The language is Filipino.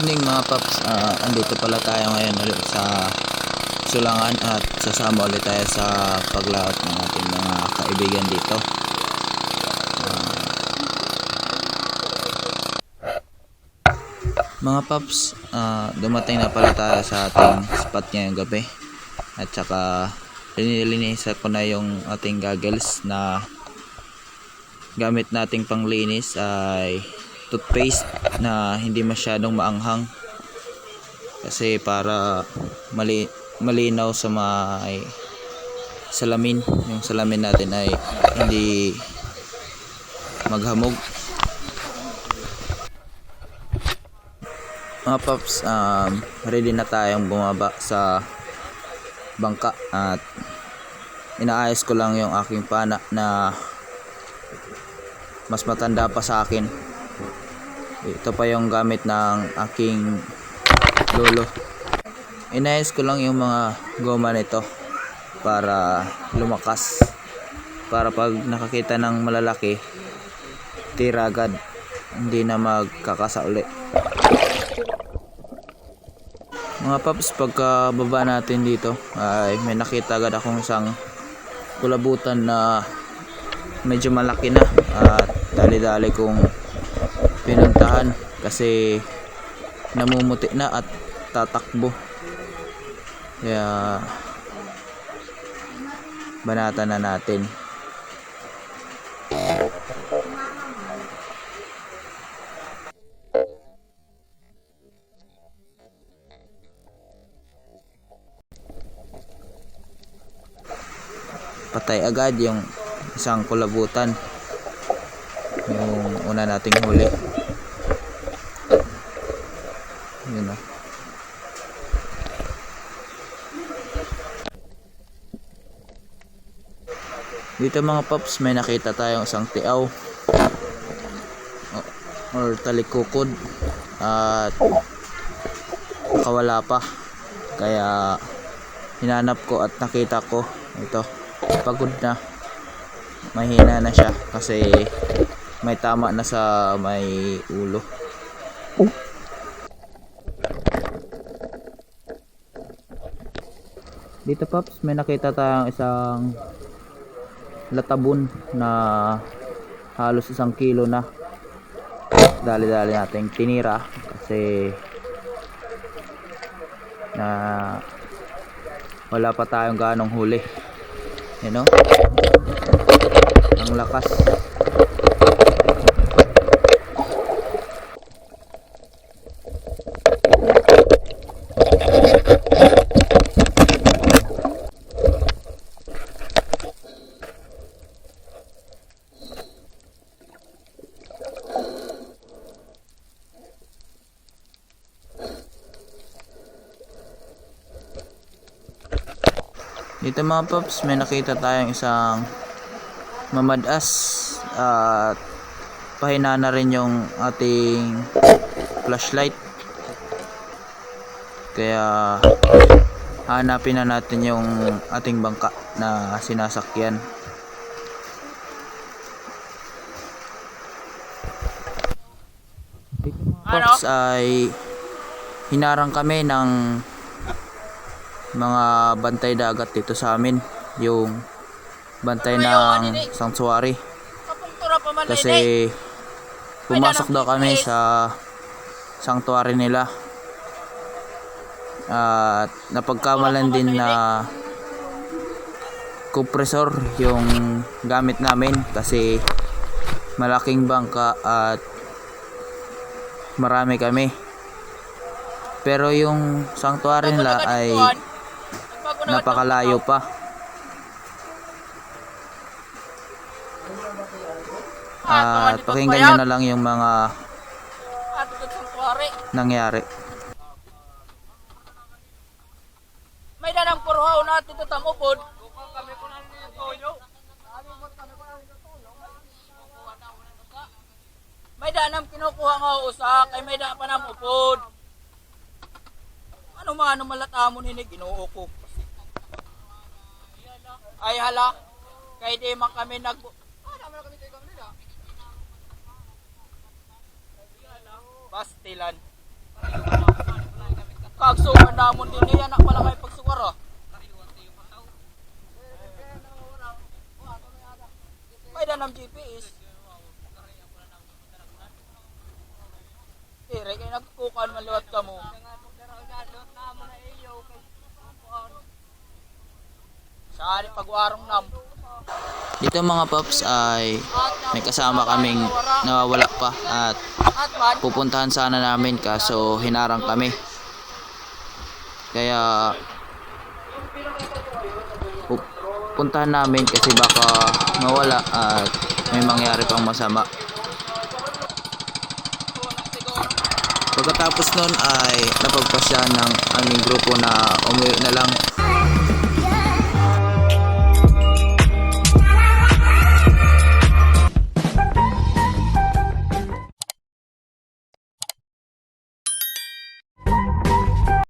paps, ah, andito pala tayo ngayon ulit sa Sulangan at sasama ulit tayo sa paglaot ng ating mga kaibigan dito. Ah, mga paps, ah, dumating na pala tayo sa ating spot ngayong gabi. At saka linilinisan ko na yung ating goggles na gamit nating panglinis ay toothpaste na hindi masyadong maanghang. Kasi para mali malinaw sa may salamin. Yung salamin natin ay hindi maghamog. Mga paps um, ready na tayong bumaba sa bangka at inaayos ko lang yung aking pana na mas matanda pa sa akin ito pa yung gamit ng aking lolo. Inayos ko lang yung mga goma nito para lumakas. Para pag nakakita ng malalaki tira agad. Hindi na magkakasa uli. Mga paps pagka baba natin dito ay may nakita agad akong isang kulabutan na medyo malaki na at dali-dali kong pinuntahan kasi namumuti na at tatakbo. Kaya banata na natin. Patay agad yung isang kulabutan. Yung una nating huli dito mga paps may nakita tayong isang tiaw. Or talikukod. At nakawala pa. Kaya hinanap ko at nakita ko. Ito pagod na. Mahina na siya kasi may tama na sa may ulo. Dito paps may nakita tayong isang latabon na halos isang kilo na. Dali-dali natin tinira kasi na wala pa tayong ganong huli. You know? Ang lakas Dito mga paps, may nakita tayong isang mamadas at pahina na rin yung ating flashlight. Kaya hanapin na natin yung ating bangka na sinasakyan. Dito mga paps ay hinarang kami ng mga bantay dagat dito sa amin. Yung bantay ng sanctuary. Kasi pumasok daw kami sa sanctuary nila. At napagkamalan din na compressor yung gamit namin. Kasi malaking bangka at marami kami. Pero yung sanctuary nila ay napakalayo pa. At pakinggan nyo na lang yung mga nangyari. May danang purhaw na dito tamupod. May danang kinukuha nga usa kay may da pa na upod. Ano mga ano malata mo ni ko. Ay hala. Kay di man kami nag Bastilan. agsukan namon din niya na pala kay pagsuwar oh. Pwede ng GPS. Tire, kaya nagkukan maliwat ka mo. Saan pagwarong nam. Dito mga paps ay may kasama kaming nawawala pa at pupuntahan sana namin kaso hinarang kami. Kaya pu- puntahan namin kasi baka mawala at may mangyari pang masama. Pagkatapos nun ay napagpasya ng aming grupo na umuwi na lang